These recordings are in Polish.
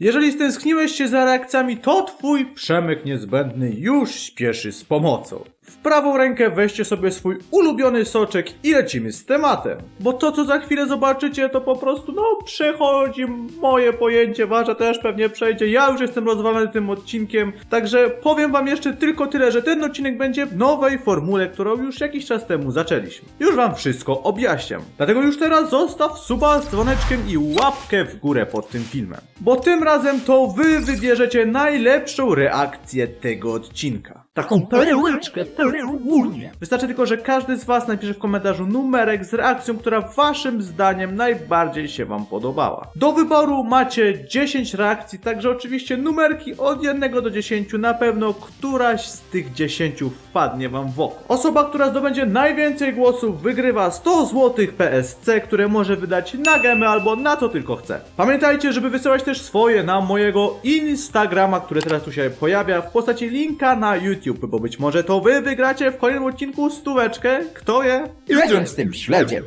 Jeżeli stęskniłeś się za reakcjami, to twój przemyk niezbędny już śpieszy z pomocą. W prawą rękę weźcie sobie swój ulubiony soczek i lecimy z tematem. Bo to, co za chwilę zobaczycie, to po prostu, no, przechodzi moje pojęcie, wasza też pewnie przejdzie. Ja już jestem rozwalony tym odcinkiem, także powiem wam jeszcze tylko tyle, że ten odcinek będzie w nowej formule, którą już jakiś czas temu zaczęliśmy. Już wam wszystko objaśniam. Dlatego już teraz zostaw suba z dzwoneczkiem i łapkę w górę pod tym filmem. Bo tym razem to wy wybierzecie najlepszą reakcję tego odcinka. Taką perełeczkę, perełunię. Wystarczy tylko, że każdy z Was napisze w komentarzu numerek z reakcją, która Waszym zdaniem najbardziej się Wam podobała. Do wyboru macie 10 reakcji, także oczywiście numerki od 1 do 10 na pewno któraś z tych 10 wpadnie Wam w oko. Osoba, która zdobędzie najwięcej głosów wygrywa 100 zł PSC, które może wydać na gemy albo na co tylko chce. Pamiętajcie, żeby wysyłać też swoje na mojego Instagrama, który teraz tu się pojawia w postaci linka na YouTube, bo być może to wy wygracie w kolejnym odcinku stóweczkę. Kto je? Razem z tym śledziem.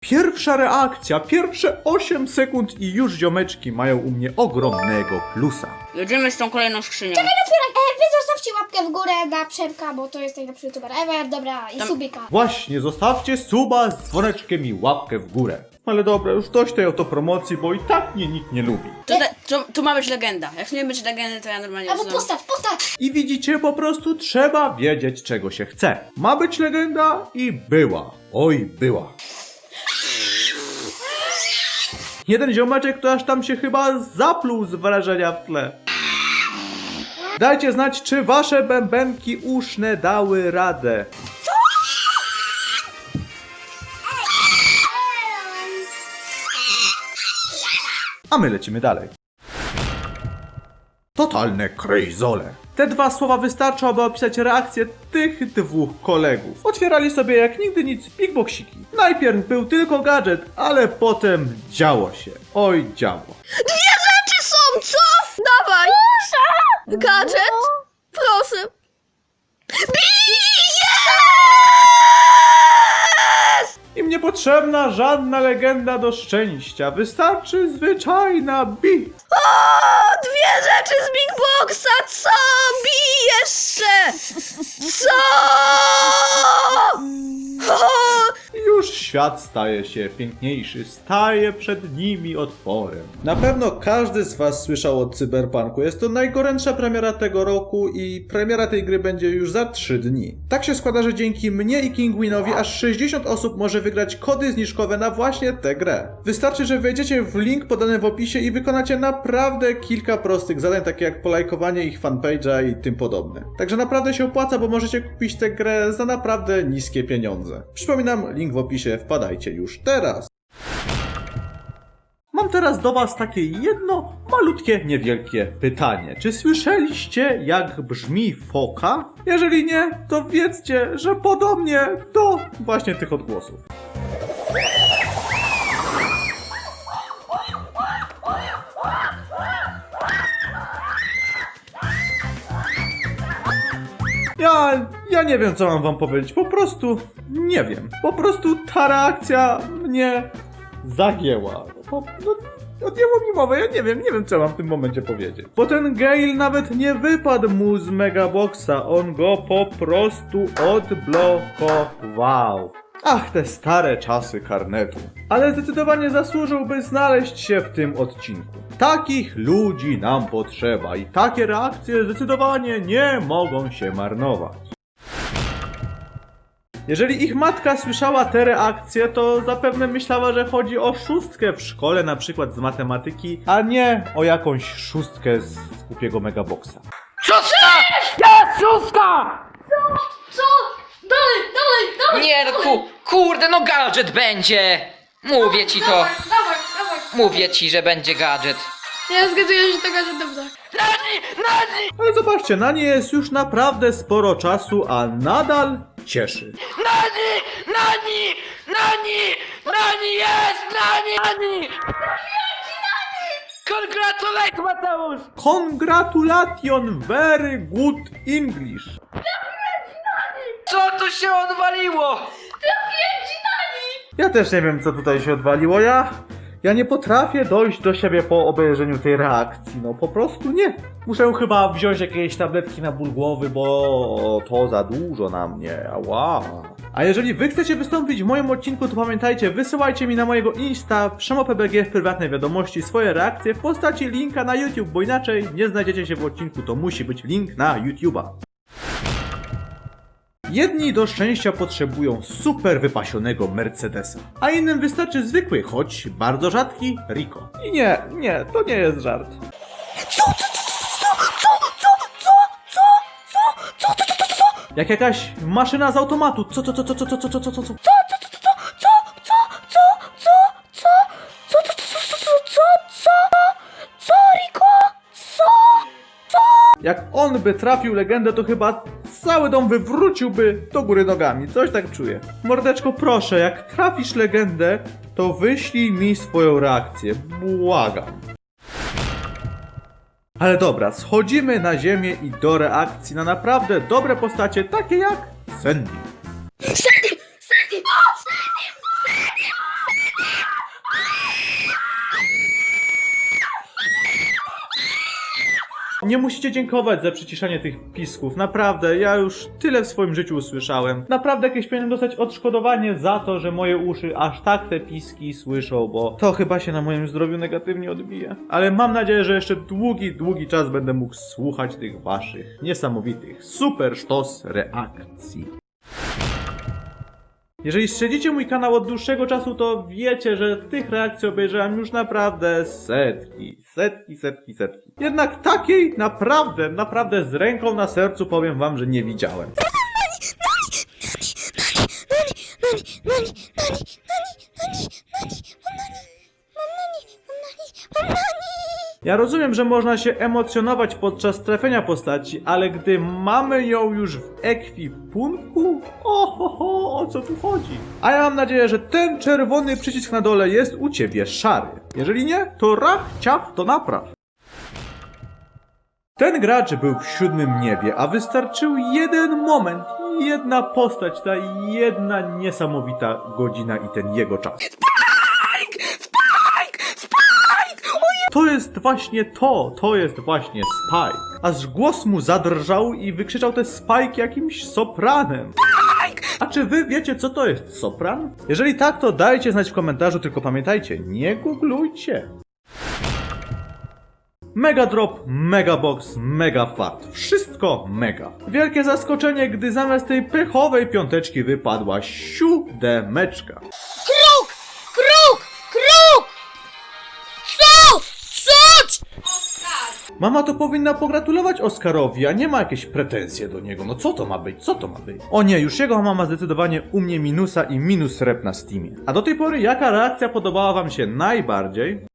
Pierwsza reakcja, pierwsze 8 sekund i już ziomeczki mają u mnie ogromnego plusa. Jedziemy z tą kolejną skrzynią. Otwieram. E, wy zostawcie łapkę w górę dla Przemka, bo to jest najlepszy youtuber ever. Dobra, i Tam- subika. Właśnie, zostawcie suba z dzwoneczkiem i łapkę w górę. Ale dobra, już dość tej autopromocji, bo i tak mnie nikt nie lubi. To, to, to ma być legenda. Jak nie być legendy, to ja normalnie Albo znam. postać, postać. I widzicie, po prostu trzeba wiedzieć, czego się chce. Ma być legenda i była. Oj, była. Jeden ziomeczek to aż tam się chyba zapluł z wrażenia w tle. Dajcie znać, czy wasze bębenki uszne dały radę. A my lecimy dalej. Totalne krejzole. Te dwa słowa wystarczą, aby opisać reakcję tych dwóch kolegów. Otwierali sobie jak nigdy nic big boxiki. Najpierw był tylko gadżet, ale potem działo się. Oj, działo. Czy są, co? Dawaj! Gadżet? Proszę. Im potrzebna żadna legenda do szczęścia. Wystarczy zwyczajna bi. O, dwie rzeczy z Big Boxa, co? Bij jeszcze! Co? O, Już świat staje się piękniejszy, staje przed nimi otworem. Na pewno każdy z Was słyszał o Cyberpunku. Jest to najgorętsza premiera tego roku i premiera tej gry będzie już za 3 dni. Tak się składa, że dzięki mnie i Kingwinowi aż 60 osób może wygrać kody zniżkowe na właśnie tę grę. Wystarczy, że wejdziecie w link podany w opisie i wykonacie naprawdę kilka prostych zadań, takie jak polajkowanie ich fanpage'a i tym podobne. Także naprawdę się opłaca, bo możecie kupić tę grę za naprawdę niskie pieniądze. Przypominam, link w opisie, wpadajcie już teraz. Mam teraz do Was takie jedno malutkie, niewielkie pytanie. Czy słyszeliście, jak brzmi foka? Jeżeli nie, to wiedzcie, że podobnie do właśnie tych odgłosów. Ja, nie wiem, co mam wam powiedzieć. Po prostu nie wiem. Po prostu ta reakcja mnie zagięła. Po, no, odjęło mi mowę, ja nie wiem, nie wiem, co mam w tym momencie powiedzieć. Bo ten Gale nawet nie wypadł mu z Megaboxa, on go po prostu odblokował. Ach, te stare czasy karnetu. Ale zdecydowanie zasłużyłby znaleźć się w tym odcinku. Takich ludzi nam potrzeba i takie reakcje zdecydowanie nie mogą się marnować. Jeżeli ich matka słyszała te reakcje, to zapewne myślała, że chodzi o szóstkę w szkole, na przykład z matematyki, a nie o jakąś szóstkę z głupiego megaboxa. Nie, no ku, kurde, no gadżet będzie! Mówię ci to. Dawaj, dawaj. Mówię ci, że będzie gadżet. Ja zgaduję, że to gadżet dobrze. Ale zobaczcie, na nie jest już naprawdę sporo czasu, a nadal cieszy. Nani! Nani! Nani! Nani jest! Nani! Nani! Congratulate Mateusz! Congratulation, very good English. Co tu się odwaliło? Ja też nie wiem, co tutaj się odwaliło. Ja, Ja nie potrafię dojść do siebie po obejrzeniu tej reakcji, no po prostu nie. Muszę chyba wziąć jakieś tabletki na ból głowy, bo to za dużo na mnie, ała. A jeżeli wy chcecie wystąpić w moim odcinku, to pamiętajcie, wysyłajcie mi na mojego Insta PrzemoPBG w prywatnej wiadomości swoje reakcje w postaci linka na YouTube, bo inaczej nie znajdziecie się w odcinku, to musi być link na YouTube'a. Jedni do szczęścia potrzebują super wypasionego Mercedesa, a innym wystarczy zwykły, choć bardzo rzadki Rico. I nie, nie, to nie jest żart. Jak jakaś maszyna z automatu. Co, co, co, co, co, co, co, co, co, co, co? Jak on by trafił legendę, to chyba cały dom wywróciłby do góry nogami. Coś tak czuję. Mordeczko, proszę, jak trafisz legendę, to wyślij mi swoją reakcję. Błagam. Ale dobra, schodzimy na ziemię i do reakcji na naprawdę dobre postacie, takie jak Sandy. Nie musicie dziękować za przyciszanie tych pisków. Naprawdę, ja już tyle w swoim życiu usłyszałem. Naprawdę jakieś powinienem dostać odszkodowanie za to, że moje uszy aż tak te piski słyszą, bo to chyba się na moim zdrowiu negatywnie odbije. Ale mam nadzieję, że jeszcze długi, długi czas będę mógł słuchać tych waszych niesamowitych, super sztos reakcji. Jeżeli śledzicie mój kanał od dłuższego czasu, to wiecie, że tych reakcji obejrzałem już naprawdę setki, setki, setki, setki. Jednak takiej naprawdę, naprawdę z ręką na sercu powiem wam, że nie widziałem. Ja rozumiem, że można się emocjonować podczas trafienia postaci, ale gdy mamy ją już w ekwipunku, oho, o co tu chodzi? A ja mam nadzieję, że ten czerwony przycisk na dole jest u ciebie szary. Jeżeli nie, to rach, ciaf, to napraw. Ten gracz był w siódmym niebie, a wystarczył jeden moment, jedna postać, ta jedna niesamowita godzina i ten jego czas. To jest właśnie to, to jest właśnie Spike. Aż głos mu zadrżał i wykrzyczał te Spike jakimś sopranem. A czy wy wiecie, co to jest sopran? Jeżeli tak, to dajcie znać w komentarzu, tylko pamiętajcie, nie googlujcie. Mega drop, mega box, mega fart. Wszystko mega. Wielkie zaskoczenie, gdy zamiast tej pechowej piąteczki wypadła siódemeczka. Mama to powinna pogratulować Oskarowi, a nie ma jakieś pretensje do niego. No co to ma być? Co to ma być? O nie, już jego mama zdecydowanie u mnie minusa i minus rep na Steamie. A do tej pory jaka reakcja podobała wam się najbardziej?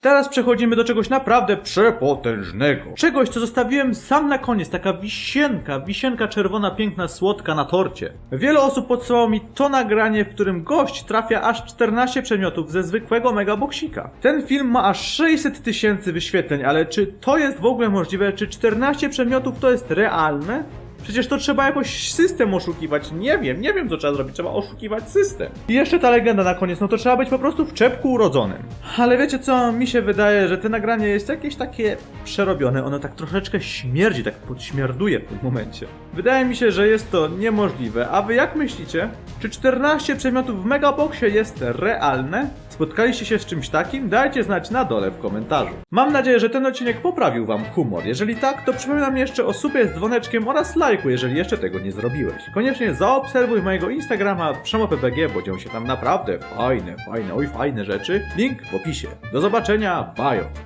Teraz przechodzimy do czegoś naprawdę przepotężnego. Czegoś, co zostawiłem sam na koniec, taka wisienka, wisienka czerwona, piękna, słodka na torcie. Wiele osób podsyłało mi to nagranie, w którym gość trafia aż 14 przedmiotów ze zwykłego megaboksika. Ten film ma aż 600 tysięcy wyświetleń, ale czy to jest w ogóle możliwe? Czy 14 przedmiotów to jest realne? Przecież to trzeba jakoś system oszukiwać. Nie wiem, nie wiem co trzeba zrobić. Trzeba oszukiwać system. I jeszcze ta legenda na koniec, no to trzeba być po prostu w czepku urodzonym. Ale wiecie co, mi się wydaje, że to nagranie jest jakieś takie przerobione. Ono tak troszeczkę śmierdzi, tak podśmierduje w tym momencie. Wydaje mi się, że jest to niemożliwe. A wy jak myślicie? Czy 14 przedmiotów w Megaboxie jest realne? Spotkaliście się z czymś takim? Dajcie znać na dole w komentarzu. Mam nadzieję, że ten odcinek poprawił wam humor. Jeżeli tak, to przypominam jeszcze o subie z dzwoneczkiem oraz lajku, jeżeli jeszcze tego nie zrobiłeś. Koniecznie zaobserwuj mojego Instagrama PrzemoPBG, bo dzieją się tam naprawdę fajne, fajne, oj fajne rzeczy. Link w opisie. Do zobaczenia, bajo!